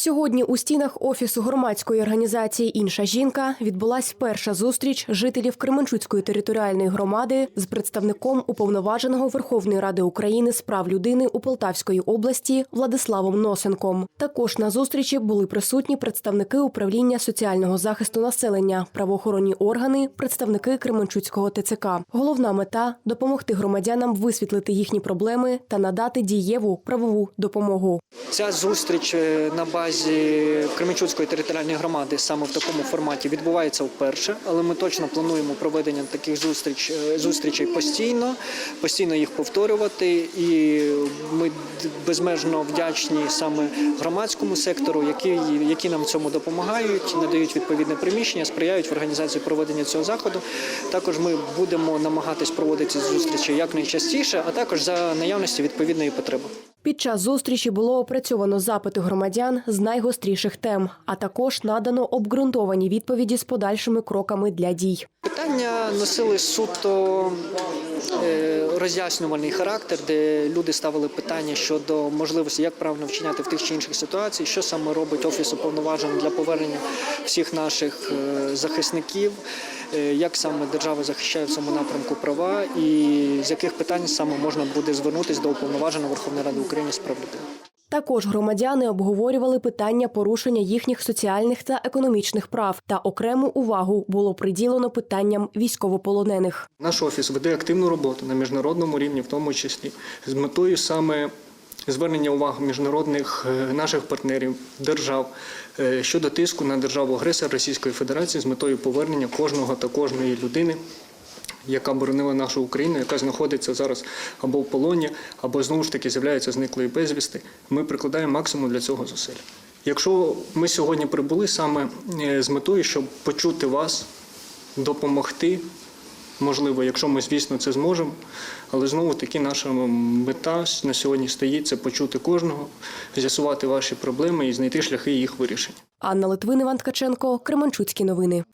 Сьогодні у стінах офісу громадської організації Інша жінка відбулась перша зустріч жителів Кременчуцької територіальної громади з представником уповноваженого Верховної Ради України з прав людини у Полтавської області Владиславом Носенком. Також на зустрічі були присутні представники управління соціального захисту населення, правоохоронні органи, представники Кременчуцького ТЦК. Головна мета допомогти громадянам висвітлити їхні проблеми та надати дієву правову допомогу. Ця зустріч е, на базі Кременчуцької територіальної громади саме в такому форматі відбувається вперше, але ми точно плануємо проведення таких зустріч, е, зустрічей постійно, постійно їх повторювати. І ми безмежно вдячні саме громадському сектору, які, які нам в цьому допомагають, надають відповідне приміщення, сприяють в організації проведення цього заходу. Також ми будемо намагатись проводити зустрічі якнайчастіше, а також за наявності відповідної потреби. Під час зустрічі було опрацьовано запити громадян з найгостріших тем, а також надано обґрунтовані відповіді з подальшими кроками для дій. Питання носили суто е, роз'яснювальний характер, де люди ставили питання щодо можливості, як правильно вчиняти в тих чи інших ситуаціях, що саме робить офіс уповноважений для повернення всіх наших е, захисників, е, як саме держава захищає в цьому напрямку права, і з яких питань саме можна буде звернутися до уповноваженого Верховної Ради України з прав людини. Також громадяни обговорювали питання порушення їхніх соціальних та економічних прав, та окрему увагу було приділено питанням військовополонених. Наш офіс веде активну роботу на міжнародному рівні, в тому числі з метою саме звернення уваги міжнародних е, наших партнерів, держав е, щодо тиску на державу агресора Російської Федерації з метою повернення кожного та кожної людини. Яка боронила нашу Україну, яка знаходиться зараз або в полоні, або знову ж таки з'являється зниклою безвісти. Ми прикладаємо максимум для цього зусиль. Якщо ми сьогодні прибули саме е, з метою, щоб почути вас, допомогти, можливо, якщо ми, звісно, це зможемо. Але знову таки наша мета на сьогодні стоїть це почути кожного, з'ясувати ваші проблеми і знайти шляхи їх вирішення. Анна Литвин, Іван Ткаченко, Кременчуцькі новини.